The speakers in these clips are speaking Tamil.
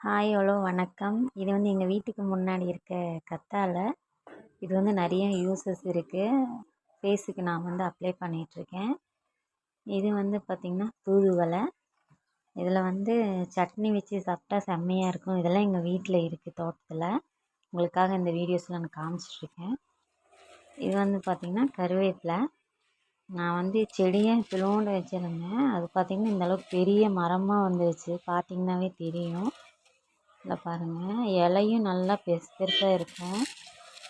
ஹாய் ஹலோ வணக்கம். இது வந்து எங்கள் வீட்டுக்கு முன்னாடி இருக்க கத்தாழை இது வந்து நிறைய யூசஸ் இருக்குது ஃபேஸுக்கு நான் வந்து அப்ளை பண்ணிகிட்ருக்கேன் இது வந்து பார்த்திங்கன்னா தூதுவலை இதில் வந்து சட்னி வச்சு சாப்பிட்டா செம்மையாக இருக்கும். இதெல்லாம் எங்கள் வீட்டில் இருக்குது தோட்டத்தில். உங்களுக்காக இந்த வீடியோஸில் நான் காமிச்சிட்ருக்கேன் இது வந்து பார்த்திங்கன்னா கருவேப்பிலை. நான் வந்து செடியை பிளோண்டு வச்சுருந்தேன். அது பார்த்திங்கன்னா இந்தளவுக்கு பெரிய மரமாக வந்துருச்சு. பார்த்திங்கனாவே தெரியும். இதில் பாருங்கள் இலையும் நல்லா பெருசு பெருசாக இருக்கும்.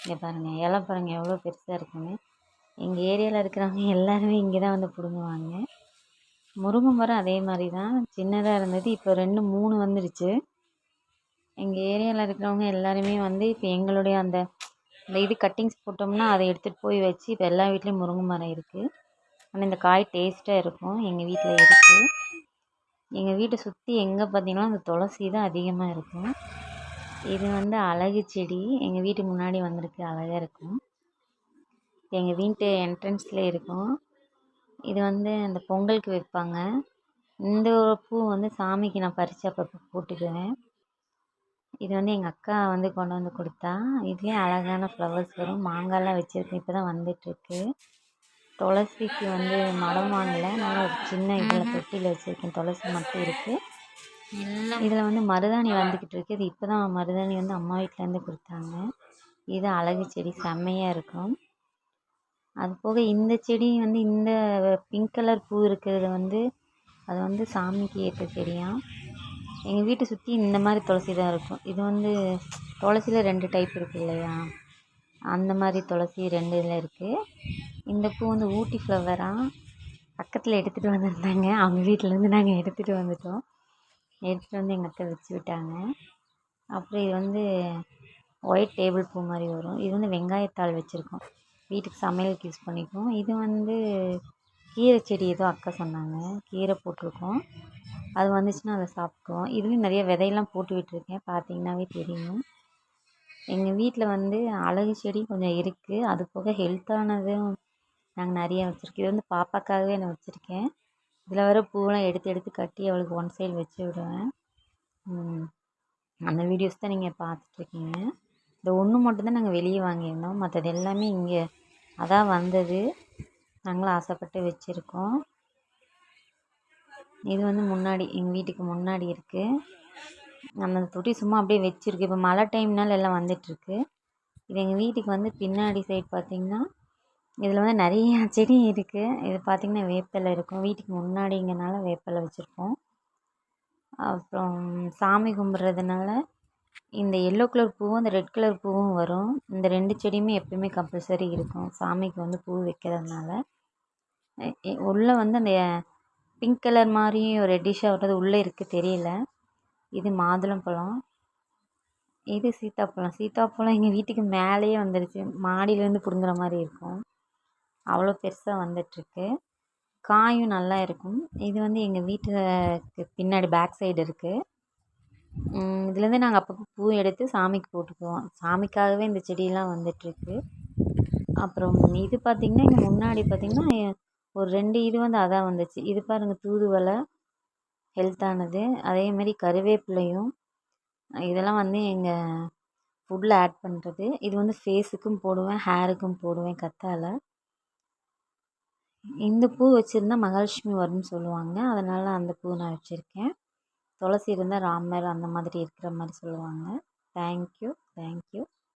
இங்கே பாருங்கள் இலை பாருங்கள் எவ்வளோ பெருசாக இருக்குன்னு. எங்கள் ஏரியாவில் இருக்கிறவங்க எல்லாருமே இங்கே தான் வந்து பிடுங்குவாங்க. முருங்கை மரம் அதே மாதிரி தான் சின்னதாக இருந்தது இப்போ ரெண்டு மூணு வந்துடுச்சு எங்கள் ஏரியாவில் இருக்கிறவங்க எல்லாருமே வந்து இப்போ எங்களுடைய அந்த இந்த இது கட்டிங்ஸ் போட்டோம்னா அதை எடுத்துகிட்டு போய் வச்சு இப்போ எல்லா வீட்லேயும் முருங்கை மரம் இருக்குது ஆனால் இந்த காய் டேஸ்ட்டாக இருக்கும். எங்கள் வீட்டில் இருக்குது எங்கள் வீட்டை சுற்றி எங்கே பார்த்தீங்கன்னா அந்த துளசி தான் அதிகமாக இருக்கும். இது வந்து அழகு செடி. எங்கள் வீட்டுக்கு முன்னாடி வந்திருக்கு அழகாக இருக்கும். எங்கள் வீட்டு என்ட்ரன்ஸில் இருக்கும். இது வந்து அந்த பொங்கலுக்கு வைப்பாங்க இந்த பூ வந்து சாமிக்கு நான் பறித்து அப்பப்போ போட்டுக்குவேன். இது வந்து எங்கள் அக்கா வந்து கொண்டு வந்து கொடுத்தா. இதுலேயும் அழகான ஃப்ளவர்ஸ் வரும். மாங்காய்லாம் வச்சுருக்கேன். இப்போ தான் வந்துட்டுருக்கு துளசிக்கு வந்து மடம் வாங்கலை அதனால் ஒரு சின்ன இதில் தொட்டியில் வச்சுருக்கேன். துளசி மட்டும் இருக்குது இதில் வந்து மருதாணி வந்துக்கிட்டு இருக்குது இது இப்போ தான் மருதாணி வந்து அம்மா வீட்டிலேருந்து கொடுத்தாங்க. இது அழகு செடி செம்மையாக இருக்கும். அது போக இந்த செடி வந்து இந்த பிங்க் கலர் பூ இருக்கிறது வந்து அது வந்து சாமிக்கு ஏற்ற செடியாம் எங்கள் வீட்டை சுற்றி இந்த மாதிரி துளசி தான் இருக்கும். இது வந்து துளசியில் ரெண்டு டைப் இருக்குது இல்லையா? அந்த மாதிரி துளசி ரெண்டு இதில் இருக்குது இந்த பூ வந்து ஊட்டி ஃப்ளவராக பக்கத்தில் எடுத்துகிட்டு வந்திருந்தாங்க. அவங்க வீட்டிலேருந்து நாங்கள் எடுத்துகிட்டு வந்துவிட்டோம் எடுத்துகிட்டு வந்து எங்கள் அத்தை வச்சு விட்டாங்க. அப்புறம் இது வந்து ஒயிட் டேபிள் பூ மாதிரி வரும். இது வந்து வெங்காயத்தாள் வச்சுருக்கோம். வீட்டுக்கு சமையலுக்கு யூஸ் பண்ணிக்குவோம். இது வந்து கீரை செடி ஏதோ அக்கா சொன்னாங்க. கீரை போட்டிருக்கோம். அது வந்துச்சுன்னா அதை சாப்பிட்ருவோம் இதுலேயும் நிறைய விதையெல்லாம் போட்டு விட்டுருக்கேன். பார்த்தீங்கன்னாவே தெரியும். எங்கள் வீட்டில் வந்து அழகு செடி கொஞ்சம் இருக்குது அது போக ஹெல்த்தானதும் நாங்கள் நிறைய வச்சுருக்கோம். இது வந்து பாப்பாக்காகவே நான் வச்சுருக்கேன். இதில் வர பூவெல்லாம் எடுத்து எடுத்து கட்டி அவளுக்கு ஒன் சைடு வச்சு விடுவேன். அந்த வீடியோஸ் தான் நீங்கள் பார்த்துட்ருக்கீங்க. இந்த ஒன்று மட்டும்தான் நாங்கள் வெளியே வாங்கியிருந்தோம். மற்றது எல்லாமே இங்கே அதான் வந்தது. நாங்களும் ஆசைப்பட்டு வச்சுருக்கோம். இது வந்து முன்னாடி எங்கள் வீட்டுக்கு முன்னாடி இருக்குது அந்த தொட்டி சும்மா அப்படியே வச்சுருக்கு. இப்போ மழை டைம்னால எல்லாம் வந்துட்டுருக்கு இது எங்கள் வீட்டுக்கு வந்து பின்னாடி சைட் பார்த்திங்கன்னா இதில் வந்து நிறையா செடி இருக்குது இது பார்த்திங்கன்னா வேப்பிலை இருக்கும். வீட்டுக்கு முன்னாடிங்கிறனால வேப்பிலை வச்சுருக்கோம் அப்புறம் சாமி கும்பிட்றதுனால இந்த எல்லோ கலர் பூவும் இந்த ரெட் கலர் பூவும் வரும். இந்த ரெண்டு செடியுமே எப்பயுமே கம்பல்சரி இருக்கும். சாமிக்கு வந்து பூ வைக்கிறதுனால. உள்ளே வந்து அந்த பிங்க் கலர் மாதிரியும் ரெட்டிஷாக வர்றது உள்ளே இருக்குது தெரியல. இது மாதுளம்பழம் இது சீத்தாப்பழம். சீத்தாப்பழம் எங்கள் வீட்டுக்கு மேலேயே வந்துடுச்சு மாடியிலேருந்து பிடுங்குற மாதிரி இருக்கும். அவ்வளோ பெருசாக வந்துட்டுருக்கு. காயும் நல்லா இருக்கும். இது வந்து எங்கள் வீட்டுக்கு பின்னாடி பேக் சைடு இருக்குது இதுலேருந்து நாங்கள் அப்பப்போ பூ எடுத்து சாமிக்கு போட்டுக்குவோம். சாமிக்காகவே இந்த செடியெல்லாம் வந்துட்டுருக்கு. அப்புறம் இது பார்த்திங்கன்னா இங்கே முன்னாடி பார்த்திங்கன்னா ஒரு ரெண்டு இது வந்து அதான் வந்துச்சு. இது பாருங்கள் தூதுவளை ஹெல்த்தானது அதேமாரி கருவேப்பிலையும் இதெல்லாம் வந்து எங்கள் ஃபுட்டில் ஆட் பண்ணுறது இது வந்து ஃபேஸுக்கும் போடுவேன் ஹேருக்கும் போடுவேன் கத்தாழை இந்த பூ வச்சுருந்தா மகாலட்சுமி வரும்னு சொல்லுவாங்க. அதனால் அந்த பூ நான் வச்சுருக்கேன். துளசி இருந்தால் ராமர் அந்த மாதிரி இருக்கிற மாதிரி சொல்லுவாங்க. Thank you thank you